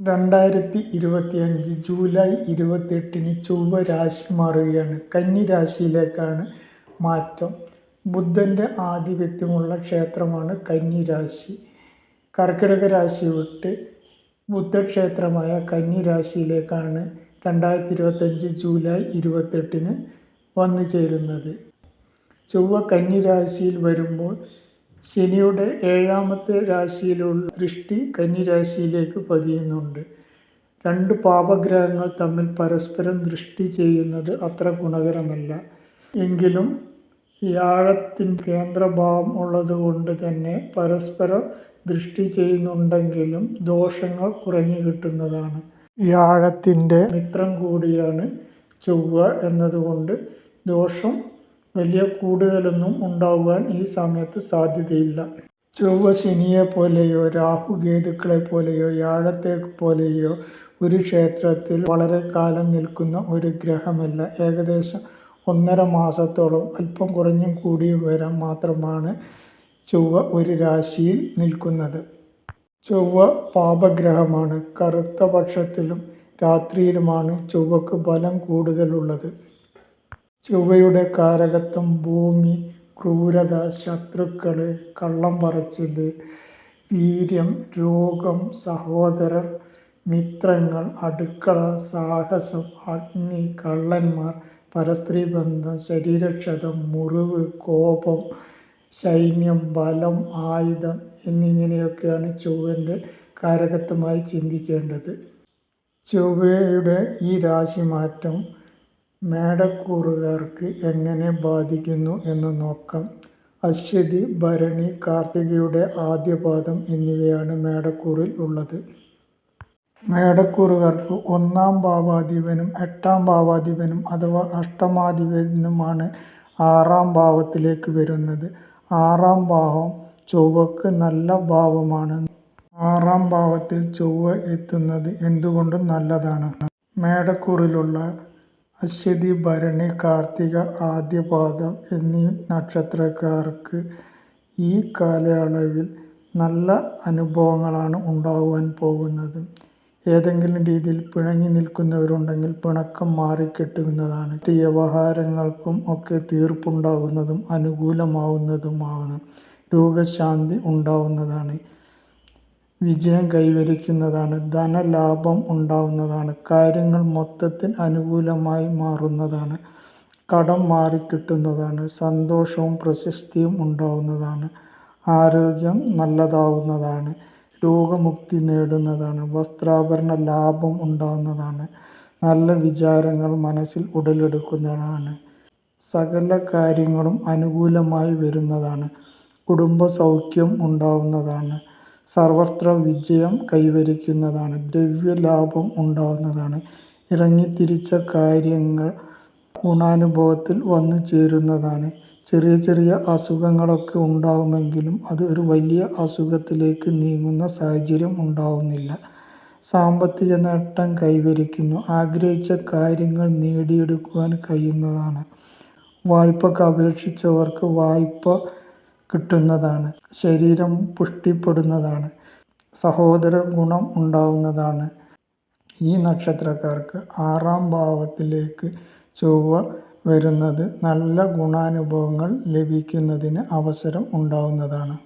രണ്ടായിരത്തി ഇരുപത്തിയഞ്ച് ജൂലൈ ഇരുപത്തെട്ടിന് ചൊവ്വ രാശി മാറുകയാണ്. കന്നി രാശിയിലേക്കാണ് മാറ്റം. ബുദ്ധന്റെ ആധിപത്യമുള്ള ക്ഷേത്രമാണ് കന്നി രാശി. കർക്കിടക രാശി വിട്ട് ബുദ്ധക്ഷേത്രമായ കന്നി രാശിയിലേക്കാണ് രണ്ടായിരത്തി ഇരുപത്തഞ്ച് ജൂലൈ ഇരുപത്തെട്ടിന് വന്നു ചേരുന്നത് ചൊവ്വ കന്നി രാശിയിൽ വരുമ്പോൾ ശനിയുടെ ഏഴാമത്തെ രാശിയിലുള്ള ദൃഷ്ടി കന്നി രാശിയിലേക്ക് പതിയുന്നുണ്ട്. രണ്ട് പാപഗ്രഹങ്ങൾ തമ്മിൽ പരസ്പരം ദൃഷ്ടി ചെയ്യുന്നത് അത്ര ഗുണകരമല്ല. എങ്കിലും വ്യാഴത്തിൻ കേന്ദ്രഭാവം ഉള്ളതുകൊണ്ട് തന്നെ പരസ്പരം ദൃഷ്ടി ചെയ്യുന്നുണ്ടെങ്കിലും ദോഷങ്ങൾ കുറഞ്ഞു കിട്ടുന്നതാണ്. വ്യാഴത്തിന്റെ മിത്രം കൂടിയാണ് ചൊവ്വ എന്നതുകൊണ്ട് ദോഷം വലിയ കൂടുതലൊന്നും ഉണ്ടാകുവാൻ ഈ സമയത്ത് സാധ്യതയില്ല. ചൊവ്വ ശനിയെ പോലെയോ രാഹുകേതുക്കളെ പോലെയോ വ്യാഴത്തെ പോലെയോ ഒരു ക്ഷേത്രത്തിൽ വളരെ കാലം നിൽക്കുന്ന ഒരു ഗ്രഹമല്ല. ഏകദേശം ഒന്നര മാസത്തോളം അല്പം കുറഞ്ഞും കൂടിയും വരാൻ മാത്രമാണ് ചൊവ്വ ഒരു രാശിയിൽ നിൽക്കുന്നത്. ചൊവ്വ പാപഗ്രഹമാണ്. കറുത്ത പക്ഷത്തിലും രാത്രിയിലുമാണ് ചൊവ്വക്ക് ബലം കൂടുതലുള്ളത്. ചൊവ്വയുടെ കാരകത്വം ഭൂമി ക്രൂരത ശത്രുക്കൾ കള്ളം പറച്ചിൽ വീര്യം രോഗം സഹോദരർ മിത്രങ്ങൾ അടുക്കള സാഹസം അഗ്നി കള്ളന്മാർ പരസ്ത്രീ ബന്ധം ശരീരക്ഷതം മുറിവ് കോപം സൈന്യം ബലം ആയുധം എന്നിങ്ങനെയൊക്കെയാണ് ചൊവ്വന്റെ കാരകത്വമായി ചിന്തിക്കേണ്ടത്. ചൊവ്വയുടെ ഈ രാശിമാറ്റം മേടക്കൂറുകാർക്ക് എങ്ങനെ ബാധിക്കുന്നു എന്ന് നോക്കാം. അശ്വതി ഭരണി കാർത്തികയുടെ ആദ്യപാദം എന്നിവയാണ് മേടക്കൂറിൽ ഉള്ളത്. മേടക്കൂറുകാർക്ക് ഒന്നാം ഭാവാധിപനും എട്ടാം ഭാവാധിപനും അഥവാ അഷ്ടമാധിപനുമാണ് ആറാം ഭാവത്തിലേക്ക് വരുന്നത്. ആറാം ഭാവം ചൊവ്വക്ക് നല്ല ഭാവമാണ്. ആറാം ഭാവത്തിൽ ചൊവ്വ എത്തുന്നത് എന്തുകൊണ്ടും നല്ലതാണ്? മേടക്കൂറിലുള്ള അശ്വതി ഭരണി കാർത്തിക ആദ്യപാദം എന്നീ നക്ഷത്രക്കാർക്ക് ഈ കാലയളവിൽ നല്ല അനുഭവങ്ങളാണ് ഉണ്ടാകുവാൻ പോകുന്നത്. ഏതെങ്കിലും രീതിയിൽ പിണങ്ങി നിൽക്കുന്നവരുണ്ടെങ്കിൽ പിണക്കം മാറിക്കിട്ടുന്നതാണ്. വ്യവഹാരങ്ങൾക്കും ഒക്കെ തീർപ്പുണ്ടാകുന്നതും അനുകൂലമാവുന്നതുമാണ്. രോഗശാന്തി ഉണ്ടാവുന്നതാണ്. വിജയം കൈവരിക്കുന്നതാണ്. ധനലാഭം ഉണ്ടാവുന്നതാണ്. കാര്യങ്ങൾ മൊത്തത്തിൽ അനുകൂലമായി മാറുന്നതാണ്. കടം മാറിക്കിട്ടുന്നതാണ്. സന്തോഷവും പ്രശസ്തിയും ഉണ്ടാവുന്നതാണ്. ആരോഗ്യം നല്ലതാവുന്നതാണ്. രോഗമുക്തി നേടുന്നതാണ്. വസ്ത്രാഭരണ ലാഭം ഉണ്ടാവുന്നതാണ്. നല്ല വിചാരങ്ങൾ മനസ്സിൽ ഉടലെടുക്കുന്നതാണ്. സകല കാര്യങ്ങളും അനുകൂലമായി വരുന്നതാണ്. കുടുംബ സൗഖ്യം ഉണ്ടാവുന്നതാണ്. സർവത്ര വിജയം കൈവരിക്കുന്നതാണ്. ദ്രവ്യലാഭം ഉണ്ടാവുന്നതാണ്. ഇറങ്ങിത്തിരിച്ച കാര്യങ്ങൾ ഗുണാനുഭവത്തിൽ വന്നു ചേരുന്നതാണ്. ചെറിയ ചെറിയ അസുഖങ്ങളൊക്കെ ഉണ്ടാവുമെങ്കിലും അത് ഒരു വലിയ അസുഖത്തിലേക്ക് നീങ്ങുന്ന സാഹചര്യം ഉണ്ടാവുന്നില്ല. സാമ്പത്തിക നേട്ടം കൈവരിക്കുന്നു. ആഗ്രഹിച്ച കാര്യങ്ങൾ നേടിയെടുക്കുവാൻ കഴിയുന്നതാണ്. വായ്പക്ക് അപേക്ഷിച്ചവർക്ക് വായ്പ കിട്ടുന്നതാണ്. ശരീരം പുഷ്ടിപ്പെടുന്നതാണ്. സഹോദര ഗുണം ഉണ്ടാവുന്നതാണ്. ഈ നക്ഷത്രക്കാർക്ക് ആറാം ഭാവത്തിലേക്ക് ചൊവ്വ വരുന്നത് നല്ല ഗുണാനുഭവങ്ങൾ ലഭിക്കുന്നതിന് അവസരം ഉണ്ടാവുന്നതാണ്.